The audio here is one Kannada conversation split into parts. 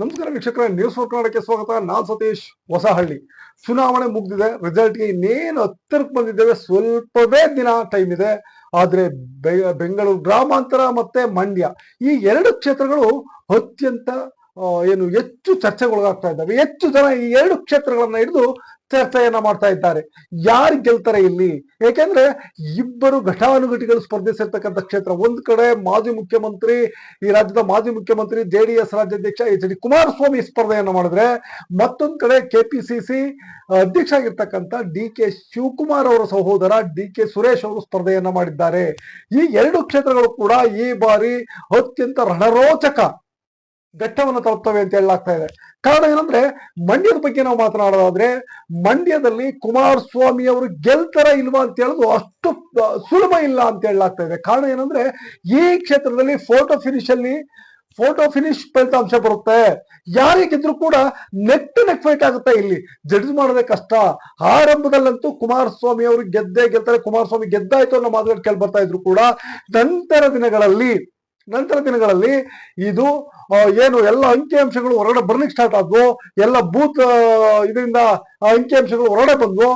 ನಮಸ್ಕಾರ ವೀಕ್ಷಕರ ನ್ಯೂಸ್ ಫೋರ್ ಕನ್ನಡಕ್ಕೆ ಸ್ವಾಗತ. ನಾನ್ ಸತೀಶ್ ಹೊಸಹಳ್ಳಿ. ಚುನಾವಣೆ ಮುಗ್ದಿದೆ ರಿಸಲ್ಟ್ಗೆ ಇನ್ನೇನು ಹತ್ತಿರಕ್ಕೆ ಬಂದಿದ್ದೇವೆ. ಸ್ವಲ್ಪವೇ ದಿನ ಟೈಮ್ ಇದೆ. ಆದ್ರೆ ಬೆಂಗಳೂರು ಗ್ರಾಮಾಂತರ ಮತ್ತೆ ಮಂಡ್ಯ ಈ ಎರಡು ಕ್ಷೇತ್ರಗಳು ಅತ್ಯಂತ ಏನು ಹೆಚ್ಚು ಚರ್ಚೆಗೊಳಗಾಗ್ತಾ ಇದ್ದಾವೆ. ಹೆಚ್ಚು ಜನ ಈ ಎರಡು ಕ್ಷೇತ್ರಗಳನ್ನ ಹಿಡಿದು ಚರ್ಚೆಯನ್ನ ಮಾಡ್ತಾ ಇದ್ದಾರೆ. ಯಾರು ಗೆಲ್ತಾರೆ ಇಲ್ಲಿ? ಏಕೆಂದ್ರೆ ಇಬ್ಬರು ಘಟಾನುಘಟಿಗಳು ಸ್ಪರ್ಧಿಸಿರ್ತಕ್ಕಂಥ ಕ್ಷೇತ್ರ. ಒಂದ್ ಕಡೆ ಮಾಜಿ ಮುಖ್ಯಮಂತ್ರಿ, ಈ ರಾಜ್ಯದ ಮಾಜಿ ಮುಖ್ಯಮಂತ್ರಿ ಜೆಡಿಎಸ್ ರಾಜ್ಯಾಧ್ಯಕ್ಷ ಎಚ್ ಡಿ ಕುಮಾರಸ್ವಾಮಿ ಸ್ಪರ್ಧೆಯನ್ನ ಮಾಡಿದ್ರೆ ಮತ್ತೊಂದ್ ಕಡೆ ಕೆಪಿಸಿಸಿ ಅಧ್ಯಕ್ಷ ಆಗಿರ್ತಕ್ಕಂಥ ಡಿ ಕೆ ಶಿವಕುಮಾರ್ ಅವರ ಸಹೋದರ ಡಿ ಕೆ ಸುರೇಶ್ ಅವರು ಸ್ಪರ್ಧೆಯನ್ನ ಮಾಡಿದ್ದಾರೆ. ಈ ಎರಡು ಕ್ಷೇತ್ರಗಳು ಕೂಡ ಈ ಬಾರಿ ಅತ್ಯಂತ ರಣರೋಚಕ ಘಟ್ಟವನ್ನು ತರುತ್ತವೆ ಅಂತ ಹೇಳಲಾಗ್ತಾ ಇದೆ. ಕಾರಣ ಏನಂದ್ರೆ, ಮಂಡ್ಯದ ಬಗ್ಗೆ ನಾವು ಮಾತನಾಡೋದಾದ್ರೆ, ಮಂಡ್ಯದಲ್ಲಿ ಕುಮಾರಸ್ವಾಮಿ ಅವರು ಗೆಲ್ತಾರ ಇಲ್ವಾ ಅಂತ ಹೇಳೋದು ಅಷ್ಟು ಸುಲಭ ಇಲ್ಲ ಅಂತ ಹೇಳಲಾಗ್ತಾ ಇದೆ. ಕಾರಣ ಏನಂದ್ರೆ, ಈ ಕ್ಷೇತ್ರದಲ್ಲಿ ಫೋಟೋ ಫಿನಿಶ್ ಅಲ್ಲಿ ಫೋಟೋ ಫಿನಿಶ್ ಫಲಿತಾಂಶ ಬರುತ್ತೆ. ಯಾರಿಗೆ ಗೆದ್ರು ಕೂಡ ನೆಟ್ ನೆಕ್ ಫೈಟ್ ಆಗುತ್ತೆ ಇಲ್ಲಿ. ಜಡ್ಜ್ ಮಾಡೋದೇ ಕಷ್ಟ. ಆರಂಭದಲ್ಲಂತೂ ಕುಮಾರಸ್ವಾಮಿ ಅವರು ಗೆದ್ದೇ ಗೆಲ್ತಾರೆ. ಕುಮಾರಸ್ವಾಮಿ ಗೆದ್ದಾಯ್ತು ಅನ್ನೋ ಮಾತುಗಳು ಕೇಳಿ ಬರ್ತಾ ಇದ್ರು ಕೂಡ. ನಂತರ ದಿನಗಳಲ್ಲಿ ನಂತರ ದಿನಗಳಲ್ಲಿ ಇದು ಏನು ಎಲ್ಲ ಅಂಕಿಅಂಶಗಳು ಹೊರಗಡೆ ಬರ್ಲಿಕ್ಕೆ ಸ್ಟಾರ್ಟ್ ಆದ್ವು. ಎಲ್ಲ ಬೂತ್ ಇದರಿಂದ ಅಂಕಿಅಂಶಗಳು ಹೊರಗಡೆ ಬಂದ್ವು.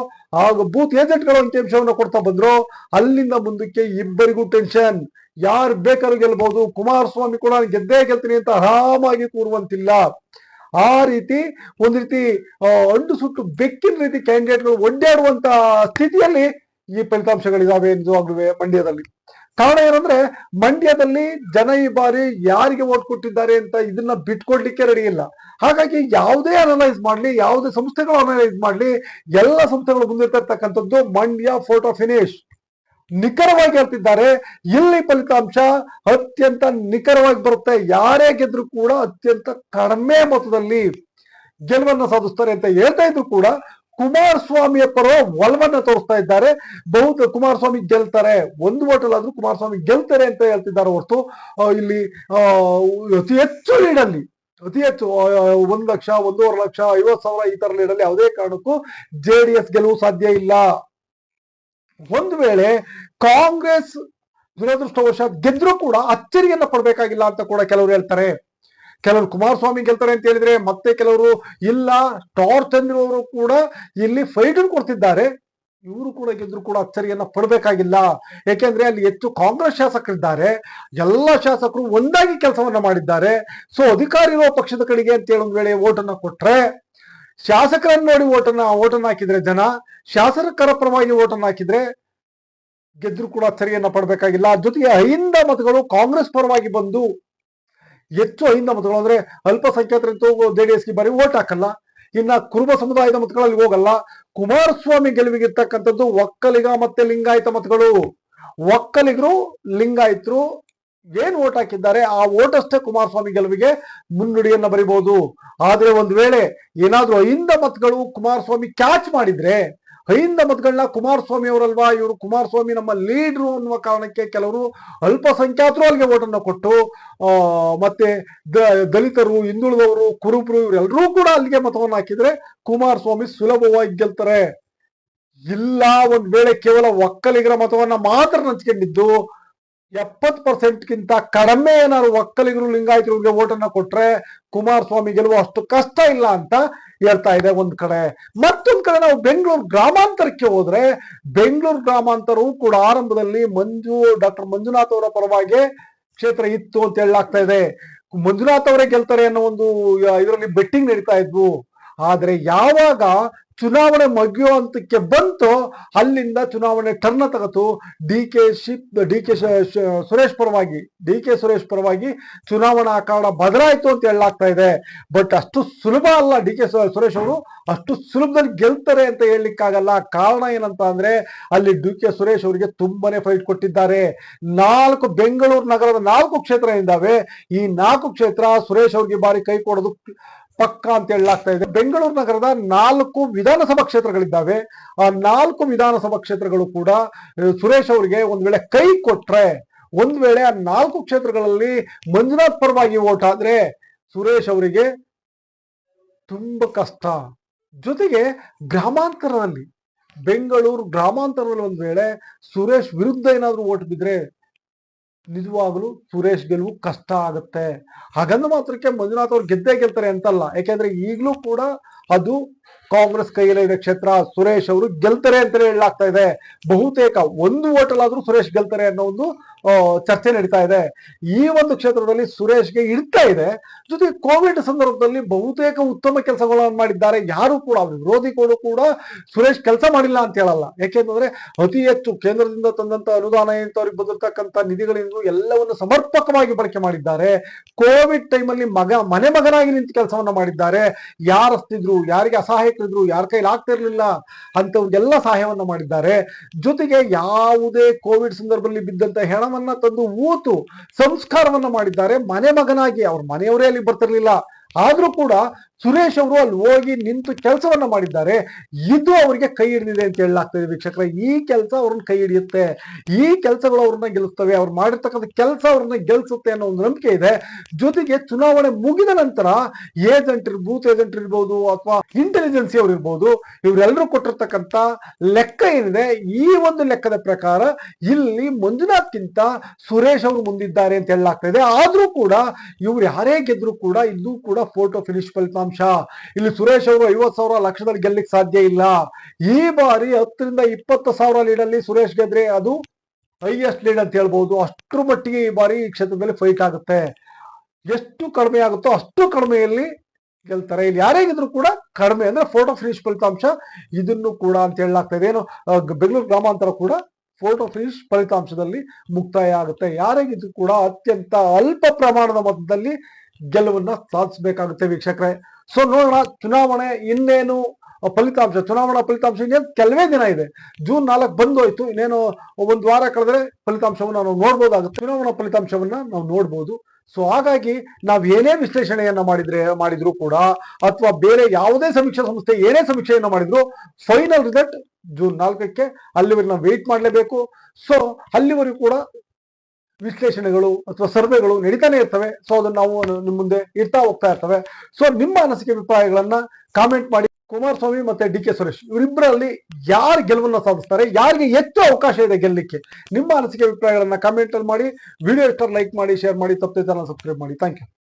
ಆಗ ಬೂತ್ ಏಜೆಂಟ್ಗಳು ಅಂಕಿಅಂಶವನ್ನು ಕೊಡ್ತಾ ಬಂದ್ರು. ಅಲ್ಲಿಂದ ಮುಂದಕ್ಕೆ ಇಬ್ಬರಿಗೂ ಟೆನ್ಷನ್ ಯಾರು ಬೇಕಾದ್ರೂ ಗೆಲ್ಬಹುದು ಕುಮಾರಸ್ವಾಮಿ ಕೂಡ ನಾನು ಗೆದ್ದೇ ಗೆಲ್ತೀನಿ ಅಂತ ಆರಾಮಾಗಿ ಕೂರುವಂತಿಲ್ಲ. ಆ ರೀತಿ ಒಂದ್ ರೀತಿ ಅಂಡು ಸುಟ್ಟು ಬೆಕ್ಕಿನ ರೀತಿ ಕ್ಯಾಂಡಿಡೇಟ್ಗಳು ಒಡ್ಡಾಡುವಂತ ಸ್ಥಿತಿಯಲ್ಲಿ ಈ ಫಲಿತಾಂಶಗಳಿದಾವೆ ನಿಜವಾಗ್ಲೂ ಮಂಡ್ಯದಲ್ಲಿ. ಕಾರಣ ಏನಂದ್ರೆ ಮಂಡ್ಯದಲ್ಲಿ ಜನ ಈ ಬಾರಿ ಯಾರಿಗೆ ಓಟ್ ಕೊಟ್ಟಿದ್ದಾರೆ ಅಂತ ಇದನ್ನ ಬಿಟ್ಕೊಡ್ಲಿಕ್ಕೆ ರೆಡಿ ಇಲ್ಲ. ಹಾಗಾಗಿ ಯಾವುದೇ ಅನಲೈಸ್ ಮಾಡ್ಲಿ, ಯಾವುದೇ ಸಂಸ್ಥೆಗಳು ಅನಲೈಸ್ ಮಾಡ್ಲಿ, ಎಲ್ಲ ಸಂಸ್ಥೆಗಳು ಮುಂದಿರ್ತಕ್ಕಂಥದ್ದು ಮಂಡ್ಯ ಫೋಟೋ ಫಿನಿಶ್ ನಿಖರವಾಗಿ ಹೇಳ್ತಿದ್ದಾರೆ, ಇಲ್ಲಿ ಫಲಿತಾಂಶ ಅತ್ಯಂತ ನಿಖರವಾಗಿ ಬರುತ್ತೆ. ಯಾರೇ ಗೆದ್ರು ಕೂಡ ಅತ್ಯಂತ ಕಡಿಮೆ ಮೊತ್ತದಲ್ಲಿ ಗೆಲುವನ್ನು ಸಾಧಿಸ್ತಾರೆ ಅಂತ ಹೇಳ್ತಾ ಇದ್ರು ಕೂಡ ಕುಮಾರಸ್ವಾಮಿಯ ಪರ ಒಲವನ್ನ ತೋರಿಸ್ತಾ ಇದ್ದಾರೆ. ಬಹುತ ಕುಮಾರಸ್ವಾಮಿ ಗೆಲ್ತಾರೆ. ಒಂದು ಓಟಲ್ ಆದ್ರೂ ಕುಮಾರಸ್ವಾಮಿ ಗೆಲ್ತಾರೆ ಅಂತ ಹೇಳ್ತಿದ್ದಾರೆ ಹೊರತು ಇಲ್ಲಿ ಅತಿ ಹೆಚ್ಚು ಲೀಡಲ್ಲಿ ಅತಿ ಹೆಚ್ಚು ಒಂದು ಲಕ್ಷ, ಒಂದೂವರೆ ಲಕ್ಷ, ಐವತ್ತು ಸಾವಿರ ಈ ತರ ಲೀಡಲ್ಲಿ ಯಾವುದೇ ಕಾರಣಕ್ಕೂ ಜೆ ಡಿ ಎಸ್ ಗೆಲುವು ಸಾಧ್ಯ ಇಲ್ಲ. ಒಂದು ವೇಳೆ ಕಾಂಗ್ರೆಸ್ ದುರದೃಷ್ಟವಶಾತ್ ಗೆದ್ರೂ ಕೂಡ ಅಚ್ಚರಿಯನ್ನು ಪಡಬೇಕಾಗಿಲ್ಲ ಅಂತ ಕೂಡ ಕೆಲವರು ಹೇಳ್ತಾರೆ. ಕೆಲವರು ಕುಮಾರಸ್ವಾಮಿ ಗೆಲ್ತಾರೆ ಅಂತ ಹೇಳಿದ್ರೆ ಮತ್ತೆ ಕೆಲವರು ಇಲ್ಲ ಟಾರ್ ಚಂದ್ರ ಕೂಡ ಇಲ್ಲಿ ಫೈಟ್ ಕೊಡ್ತಿದ್ದಾರೆ. ಇವರು ಕೂಡ ಗೆದ್ರು ಕೂಡ ಅಚ್ಚರಿಯನ್ನ ಪಡಬೇಕಾಗಿಲ್ಲ. ಯಾಕೆಂದ್ರೆ ಅಲ್ಲಿ ಹೆಚ್ಚು ಕಾಂಗ್ರೆಸ್ ಶಾಸಕರಿದ್ದಾರೆ. ಎಲ್ಲ ಶಾಸಕರು ಒಂದಾಗಿ ಕೆಲಸವನ್ನ ಮಾಡಿದ್ದಾರೆ. ಸೊ ಅಧಿಕಾರ ಇರುವ ಪಕ್ಷದ ಕಡೆಗೆ ಅಂತ ಹೇಳಿ ವೇಳೆ ಓಟನ್ನ ಕೊಟ್ರೆ, ಶಾಸಕರನ್ನ ನೋಡಿ ಓಟನ್ನ ಓಟನ್ನ ಹಾಕಿದ್ರೆ ಜನ, ಶಾಸಕರ ಪರವಾಗಿ ಓಟನ್ನ ಹಾಕಿದ್ರೆ ಗೆದ್ರು ಕೂಡ ಅಚ್ಚರಿಯನ್ನ ಪಡಬೇಕಾಗಿಲ್ಲ. ಜೊತೆಗೆ ಅಹಿಂದ ಮತಗಳು ಕಾಂಗ್ರೆಸ್ ಪರವಾಗಿ ಬಂದು ಹೆಚ್ಚು ಅಹಿಂದ ಮತಗಳು ಅಂದ್ರೆ ಅಲ್ಪಸಂಖ್ಯಾತರಂತೂ ಜೆಡಿಎಸ್ಗೆ ಬಾರಿ ಓಟ್ ಹಾಕಲ್ಲ. ಇನ್ನ ಕುರುಬ ಸಮುದಾಯದ ಮತಗಳಲ್ಲಿ ಹೋಗಲ್ಲ. ಕುಮಾರಸ್ವಾಮಿ ಗೆಲುವಿಗಿರ್ತಕ್ಕಂಥದ್ದು ಒಕ್ಕಲಿಗ ಮತ್ತೆ ಲಿಂಗಾಯತ ಮತಗಳು. ಒಕ್ಕಲಿಗರು, ಲಿಂಗಾಯತರು ಏನ್ ಓಟ್ ಹಾಕಿದ್ದಾರೆ ಆ ಓಟ್ ಅಷ್ಟೇ ಕುಮಾರಸ್ವಾಮಿ ಗೆಲುವಿಗೆ ಮುನ್ನುಡಿಯನ್ನ ಬರಿಬಹುದು ಆದ್ರೆ ಒಂದ್ ವೇಳೆ ಏನಾದ್ರೂ ಅಹಿಂದ ಮತಗಳು ಕುಮಾರಸ್ವಾಮಿ ಕ್ಯಾಚ್ ಮಾಡಿದ್ರೆ ಅಹಿಂದ ಮತಗಳನ್ನ ಕುಮಾರಸ್ವಾಮಿ ಅವರಲ್ವಾ? ಇವರು ಕುಮಾರಸ್ವಾಮಿ ನಮ್ಮ ಲೀಡ್ರು ಅನ್ನುವ ಕಾರಣಕ್ಕೆ ಕೆಲವರು ಅಲ್ಪಸಂಖ್ಯಾತರು ಅಲ್ಲಿಗೆ ಓಟನ್ನು ಕೊಟ್ಟು ಮತ್ತೆ ದಲಿತರು, ಹಿಂದುಳಿದವರು, ಕುರುಬರು ಇವರೆಲ್ಲರೂ ಕೂಡ ಅಲ್ಲಿಗೆ ಮತವನ್ನು ಹಾಕಿದ್ರೆ ಕುಮಾರಸ್ವಾಮಿ ಸುಲಭವಾಗಿ ಗೆಲ್ತಾರೆ. ಇಲ್ಲ, ಒಂದ್ ವೇಳೆ ಕೇವಲ ಒಕ್ಕಲಿಗರ ಮತವನ್ನ ಮಾತ್ರ ನಂಚ್ಕೊಂಡಿದ್ದು ಎಪ್ಪತ್ ಪರ್ಸೆಂಟ್ಗಿಂತ ಕಡಿಮೆ ಏನಾದ್ರು ಒಕ್ಕಲಿಗರು ಲಿಂಗಾಯತರಿಗೆ ಓಟನ್ನು ಕೊಟ್ರೆ ಕುಮಾರಸ್ವಾಮಿ ಗೆಲ್ಲುವ ಅಷ್ಟು ಕಷ್ಟ ಇಲ್ಲ ಅಂತ ಹೇಳ್ತಾ ಇದೆ ಒಂದ್ ಕಡೆ. ಮತ್ತೊಂದ್ ಕಡೆ ನಾವು ಬೆಂಗಳೂರು ಗ್ರಾಮಾಂತರಕ್ಕೆ ಹೋದ್ರೆ ಬೆಂಗಳೂರು ಗ್ರಾಮಾಂತರವು ಕೂಡ ಆರಂಭದಲ್ಲಿ ಮಂಜು, ಡಾಕ್ಟರ್ ಮಂಜುನಾಥ್ ಅವರ ಪರವಾಗಿ ಕ್ಷೇತ್ರ ಇತ್ತು ಅಂತ ಹೇಳಲಾಗ್ತಾ ಇದೆ. ಮಂಜುನಾಥ್ ಅವರೇ ಗೆಲ್ತಾರೆ ಅನ್ನೋ ಒಂದು ಇದರಲ್ಲಿ ಬೆಟ್ಟಿಂಗ್ ನಡೀತಾ ಇದ್ವು. ಆದ್ರೆ ಯಾವಾಗ ಚುನಾವಣೆ ಮುಗಿಯೋ ಹಂತಕ್ಕೆ ಬಂತು ಅಲ್ಲಿಂದ ಚುನಾವಣೆ ಟರ್ನ ತಗತು. ಡಿ ಕೆ ಶಿಪ್ ಡಿ ಕೆ ಸುರೇಶ್ ಪರವಾಗಿ, ಡಿ ಕೆ ಸುರೇಶ್ ಪರವಾಗಿ ಚುನಾವಣಾ ಕಾರಣ ಬದಲಾಯಿತು ಅಂತ ಹೇಳಲಾಗ್ತಾ ಇದೆ. ಬಟ್ ಅಷ್ಟು ಸುಲಭ ಅಲ್ಲ ಡಿ ಕೆ ಸುರೇಶ್ ಅವರು. ಅಷ್ಟು ಸುಲಭದಲ್ಲಿ ಗೆಲ್ತಾರೆ ಅಂತ ಹೇಳಲಿಕ್ಕಾಗಲ್ಲ. ಕಾರಣ ಏನಂತ ಅಂದ್ರೆ ಅಲ್ಲಿ ಡಿ ಕೆ ಸುರೇಶ್ ಅವರಿಗೆ ತುಂಬಾನೇ ಫೈಟ್ ಕೊಟ್ಟಿದ್ದಾರೆ. ನಾಲ್ಕು ಬೆಂಗಳೂರು ನಗರದ ನಾಲ್ಕು ಕ್ಷೇತ್ರ ಇದ್ದಾವೆ ಈ ನಾಲ್ಕು ಕ್ಷೇತ್ರ ಸುರೇಶ್ ಅವ್ರಿಗೆ ಬಾರಿ ಕೈ ಕೊಡೋದು ಪಕ್ಕ ಅಂತ ಹೇಳಲಾಗ್ತಾ ಇದೆ. ಬೆಂಗಳೂರು ನಗರದ ನಾಲ್ಕು ವಿಧಾನಸಭಾ ಕ್ಷೇತ್ರಗಳಿದ್ದಾವೆ. ಆ ನಾಲ್ಕು ವಿಧಾನಸಭಾ ಕ್ಷೇತ್ರಗಳು ಕೂಡ ಸುರೇಶ್ ಅವರಿಗೆ ಒಂದ್ ವೇಳೆ ಕೈ ಕೊಟ್ರೆ, ಒಂದ್ ವೇಳೆ ಆ ನಾಲ್ಕು ಕ್ಷೇತ್ರಗಳಲ್ಲಿ ಮಂಜುನಾಥ್ ಪರವಾಗಿ ಓಟ್ ಆದ್ರೆ ಸುರೇಶ್ ಅವರಿಗೆ ತುಂಬಾ ಕಷ್ಟ. ಜೊತೆಗೆ ಗ್ರಾಮಾಂತರದಲ್ಲಿ, ಬೆಂಗಳೂರು ಗ್ರಾಮಾಂತರದಲ್ಲಿ ಒಂದ್ ವೇಳೆ ಸುರೇಶ್ ವಿರುದ್ಧ ಏನಾದರೂ ಓಟ್ ಬಿದ್ರೆ ನಿಜವಾಗ್ಲೂ ಸುರೇಶ್ ಗೆಲುವು ಕಷ್ಟ ಆಗುತ್ತೆ. ಹಾಗಂದ ಮಾತ್ರಕ್ಕೆ ಮಂಜುನಾಥ್ ಅವ್ರು ಗೆದ್ದೇ ಗೆಲ್ತಾರೆ ಅಂತಲ್ಲ. ಯಾಕೆಂದ್ರೆ ಈಗಲೂ ಕೂಡ ಅದು ಕಾಂಗ್ರೆಸ್ ಕೈಯಲ್ಲೇ ಇದೆ ಕ್ಷೇತ್ರ, ಸುರೇಶ್ ಅವರು ಗೆಲ್ತಾರೆ ಅಂತಲೇ ಹೇಳಲಾಗ್ತಾ ಇದೆ. ಬಹುತೇಕ ಒಂದು ಓಟಲ್ ಆದ್ರೂ ಸುರೇಶ್ ಗೆಲ್ತಾರೆ ಅನ್ನೋ ಒಂದು ಚರ್ಚೆ ನಡೀತಾ ಇದೆ. ಈ ಒಂದು ಕ್ಷೇತ್ರದಲ್ಲಿ ಸುರೇಶ್ಗೆ ಇಡ್ತಾ ಇದೆ. ಜೊತೆಗೆ ಕೋವಿಡ್ ಸಂದರ್ಭದಲ್ಲಿ ಬಹುತೇಕ ಉತ್ತಮ ಕೆಲಸಗಳನ್ನು ಮಾಡಿದ್ದಾರೆ. ಯಾರು ಕೂಡ ವಿರೋಧಿಗಳು ಕೂಡ ಸುರೇಶ್ ಕೆಲಸ ಮಾಡಿಲ್ಲ ಅಂತ ಹೇಳಲ್ಲ. ಯಾಕೆಂತಂದ್ರೆ ಅತಿ ಹೆಚ್ಚು ಕೇಂದ್ರದಿಂದ ತಂದಂತ ಅನುದಾನ ಅಂತ ಅವ್ರಿಗೆ ಬಂದಿರತಕ್ಕಂತ ನಿಧಿಗಳಿಂದ ಎಲ್ಲವನ್ನು ಸಮರ್ಪಕವಾಗಿ ಬಳಕೆ ಮಾಡಿದ್ದಾರೆ. ಕೋವಿಡ್ ಟೈಮಲ್ಲಿ ಮಗ, ಮನೆ ಮಗನಾಗಿ ನಿಂತು ಕೆಲಸವನ್ನ ಮಾಡಿದ್ದಾರೆ. ಯಾರಸ್ತಿದ್ರು ಯಾರಿಗೆ ಅಸಹಾಯಕರಿದ್ರು ಯಾರ ಕೈಲಿ ಆಗ್ತಿರ್ಲಿಲ್ಲ ಅಂತವ್ರಿಗೆಲ್ಲ ಸಹಾಯವನ್ನು ಮಾಡಿದ್ದಾರೆ. ಜೊತೆಗೆ ಯಾವುದೇ ಕೋವಿಡ್ ಸಂದರ್ಭದಲ್ಲಿ ಬಿದ್ದಂತ ಹೆಣವನ್ನ ತಂದು ಊತು ಸಂಸ್ಕಾರವನ್ನ ಮಾಡಿದ್ದಾರೆ. ಮನೆ ಮಗನಾಗಿ ಅವ್ರ ಮನೆಯವರೇ ಅಲ್ಲಿ ಬರ್ತಿರ್ಲಿಲ್ಲ. ಆದ್ರೂ ಕೂಡ ಸುರೇಶ್ ಅವರು ಅಲ್ಲಿ ಹೋಗಿ ನಿಂತು ಕೆಲಸವನ್ನ ಮಾಡಿದ್ದಾರೆ. ಇದು ಅವರಿಗೆ ಕೈ ಹಿಡಿದಿದೆ ಅಂತ ಹೇಳಲಾಗ್ತದೆ ವೀಕ್ಷಕರ. ಈ ಕೆಲಸ ಅವ್ರನ್ನ ಕೈ ಹಿಡಿಯುತ್ತೆ. ಈ ಕೆಲಸಗಳು ಅವ್ರನ್ನ ಗೆಲ್ಲಿಸ್ತವೆ ಅವ್ರು ಮಾಡಿರ್ತಕ್ಕಂಥ ಕೆಲಸ ಅವ್ರನ್ನ ಗೆಲ್ಸುತ್ತೆ ಅನ್ನೋ ಒಂದು ನಂಬಿಕೆ ಇದೆ. ಜೊತೆಗೆ ಚುನಾವಣೆ ಮುಗಿದ ನಂತರ ಏಜೆಂಟ್ ಬೂತ್ ಏಜೆಂಟ್ ಇರ್ಬೋದು ಅಥವಾ ಇಂಟೆಲಿಜೆನ್ಸಿ ಅವ್ರು ಇರ್ಬೋದು ಇವರೆಲ್ಲರೂ ಕೊಟ್ಟಿರ್ತಕ್ಕಂಥ ಲೆಕ್ಕ ಏನಿದೆ, ಈ ಒಂದು ಲೆಕ್ಕದ ಪ್ರಕಾರ ಇಲ್ಲಿ ಮಂಜುನಾಥ್ಗಿಂತ ಸುರೇಶ್ ಅವರು ಮುಂದಿದ್ದಾರೆ ಅಂತ ಹೇಳಲಾಗ್ತಾ ಇದೆ ಆದ್ರೂ ಕೂಡ ಇವ್ರು ಯಾರೇ ಗೆದ್ರು ಕೂಡ ಇದು ಕೂಡ ಫೋಟೋ ಫಿನಿಶ್ ಫಲಿತಾಂಶ ಇಲ್ಲಿ ಸುರೇಶ್ ಅವರು ಐವತ್ತು ಸಾವಿರ ಲಕ್ಷದಲ್ಲಿ ಗೆಲ್ಲಕ್ಕೆ ಸಾಧ್ಯ ಇಲ್ಲ. ಈ ಬಾರಿ ಹತ್ತರಿಂದ ಇಪ್ಪತ್ತು ಸಾವಿರ ಲೀಡಲ್ಲಿ ಸುರೇಶ್ ಗೆದ್ರೆ ಅದು ಹೈಯೆಸ್ಟ್ ಲೀಡ್ ಅಂತ ಹೇಳ್ಬೋದು. ಅಷ್ಟರ ಮಟ್ಟಿಗೆ ಈ ಬಾರಿ ಈ ಕ್ಷೇತ್ರದಲ್ಲಿ ಫೈಟ್ ಆಗುತ್ತೆ. ಎಷ್ಟು ಕಡಿಮೆ ಆಗುತ್ತೋ ಅಷ್ಟು ಕಡಿಮೆಯಲ್ಲಿ ಗೆಲ್ತಾರೆ. ಇಲ್ಲಿ ಯಾರೇ ಗೆದ್ರು ಕೂಡ ಕಡಿಮೆ ಅಂದ್ರೆ ಫೋಟೋ ಫಿನಿಶ್ ಫಲಿತಾಂಶ ಇದನ್ನು ಕೂಡ ಅಂತ ಹೇಳಲಾಗ್ತಾ ಇದೆ. ಏನು ಬೆಂಗಳೂರು ಗ್ರಾಮಾಂತರ ಕೂಡ ಫೋಟೋ ಫಿನಿಶ್ ಫಲಿತಾಂಶದಲ್ಲಿ ಮುಕ್ತಾಯ ಆಗುತ್ತೆ. ಯಾರೇ ಗೆದ್ರು ಕೂಡ ಅತ್ಯಂತ ಅಲ್ಪ ಪ್ರಮಾಣದ ಮತದಲ್ಲಿ ಗೆಲುವನ್ನ ಸಾಧಿಸಬೇಕಾಗುತ್ತೆ ವೀಕ್ಷಕರೇ. ಸೊ ನೋಡೋಣ, ಚುನಾವಣೆ ಇನ್ನೇನು ಫಲಿತಾಂಶ, ಚುನಾವಣಾ ಫಲಿತಾಂಶ ಇನ್ನೇನು? ಕೆಲವೇ ದಿನ ಇದೆ. ಜೂನ್ ನಾಲ್ಕು ಬಂದೋಯ್ತು. ಇನ್ನೇನು ಒಂದು ವಾರ ಕಳೆದ್ರೆ ಫಲಿತಾಂಶವನ್ನು ನಾವು ನೋಡ್ಬೋದಾಗುತ್ತೆ. ಚುನಾವಣಾ ಫಲಿತಾಂಶವನ್ನ ನಾವು ನೋಡ್ಬೋದು. ಸೊ ಹಾಗಾಗಿ ನಾವು ಏನೇ ವಿಶ್ಲೇಷಣೆಯನ್ನ ಮಾಡಿದ್ರೆ, ಮಾಡಿದ್ರು ಕೂಡ ಅಥವಾ ಬೇರೆ ಯಾವುದೇ ಸಮೀಕ್ಷಾ ಸಂಸ್ಥೆ ಏನೇ ಸಮೀಕ್ಷೆಯನ್ನ ಮಾಡಿದ್ರು ಫೈನಲ್ ರಿಸಲ್ಟ್ ಜೂನ್ ನಾಲ್ಕಕ್ಕೆ ಅಲ್ಲಿವರೆಗೆ ನಾವು ವೇಟ್ ಮಾಡಲೇಬೇಕು. ಸೊ ಅಲ್ಲಿವರೆಗೂ ಕೂಡ ವಿಶ್ಲೇಷಣೆಗಳು ಅಥವಾ ಸರ್ವೆಗಳು ನಡೀತಾನೆ ಇರ್ತವೆ. ಸೊ ಅದನ್ನ ನಾವು ನಿಮ್ಮ ಮುಂದೆ ಇರ್ತಾ ಹೋಗ್ತಾ ಇರ್ತವೆ. ಸೊ ನಿಮ್ಮ ಅನಿಸಿಕೆ, ಅಭಿಪ್ರಾಯಗಳನ್ನ ಕಾಮೆಂಟ್ ಮಾಡಿ. ಕುಮಾರಸ್ವಾಮಿ ಮತ್ತೆ ಡಿ ಕೆ ಸುರೇಶ್ ಇವರಿಬ್ಬರಲ್ಲಿ ಯಾರು ಗೆಲುವನ್ನು ಸಾಧಿಸ್ತಾರೆ? ಯಾರಿಗೆ ಹೆಚ್ಚು ಅವಕಾಶ ಇದೆ ಗೆಲ್ಲಲಿಕ್ಕೆ? ನಿಮ್ಮ ಅನಿಸಿಕೆ ಅಭಿಪ್ರಾಯಗಳನ್ನ ಕಾಮೆಂಟ್ ಅಲ್ಲಿ ಮಾಡಿ ವಿಡಿಯೋ ಇಷ್ಟ ಲೈಕ್ ಮಾಡಿ ಶೇರ್ ಮಾಡಿ ತಪ್ಪದೆ ಚಾನಲ್ ಸಬ್ಸ್ಕ್ರೈಬ್ ಮಾಡಿ. Thank you